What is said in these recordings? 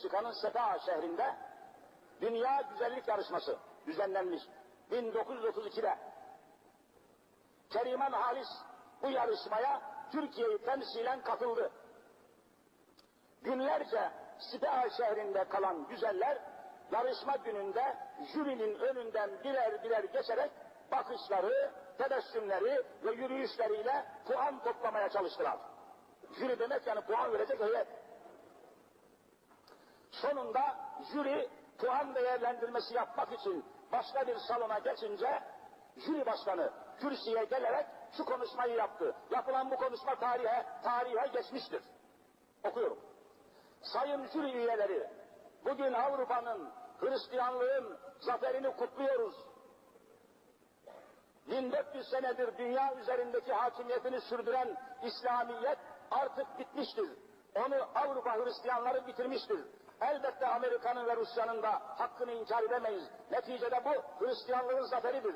Meksika'nın Sepa şehrinde Dünya Güzellik Yarışması düzenlenmiş 1932'de. Keriman Halis bu yarışmaya Türkiye'yi temsilen katıldı. Günlerce Sibea şehrinde kalan güzeller yarışma gününde jürinin önünden birer birer geçerek bakışları, tebessümleri ve yürüyüşleriyle puan toplamaya çalıştılar. Jüri demek yani puan verecek heyet. Sonunda jüri puan değerlendirmesi yapmak için başka bir salona geçince jüri başkanı kürsüye gelerek şu konuşmayı yaptı. Yapılan bu konuşma tarihe, tarihe geçmiştir. Okuyorum. Sayın jüri üyeleri, bugün Avrupa'nın, Hristiyanlığın zaferini kutluyoruz. 1400 senedir dünya üzerindeki hakimiyetini sürdüren İslamiyet artık bitmiştir. Onu Avrupa Hristiyanları bitirmiştir. Elbette Amerika'nın ve Rusya'nın da hakkını inkar edemeyiz. Neticede bu Hristiyanlığın zaferidir.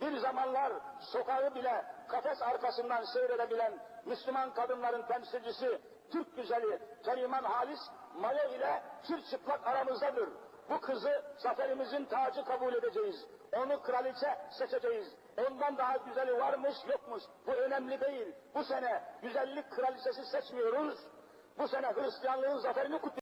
Bir zamanlar sokağı bile kafes arkasından seyredebilen Müslüman kadınların temsilcisi Türk güzeli Keriman Halis Maya ile çıplak aramızdadır. Bu kızı zaferimizin tacı kabul edeceğiz. Onu kraliçe seçeceğiz. Ondan daha güzeli varmış yokmuş. Bu önemli değil. Bu sene güzellik kraliçesi seçmiyoruz. Bu sene Hristiyanlığın zaferini kutluyoruz.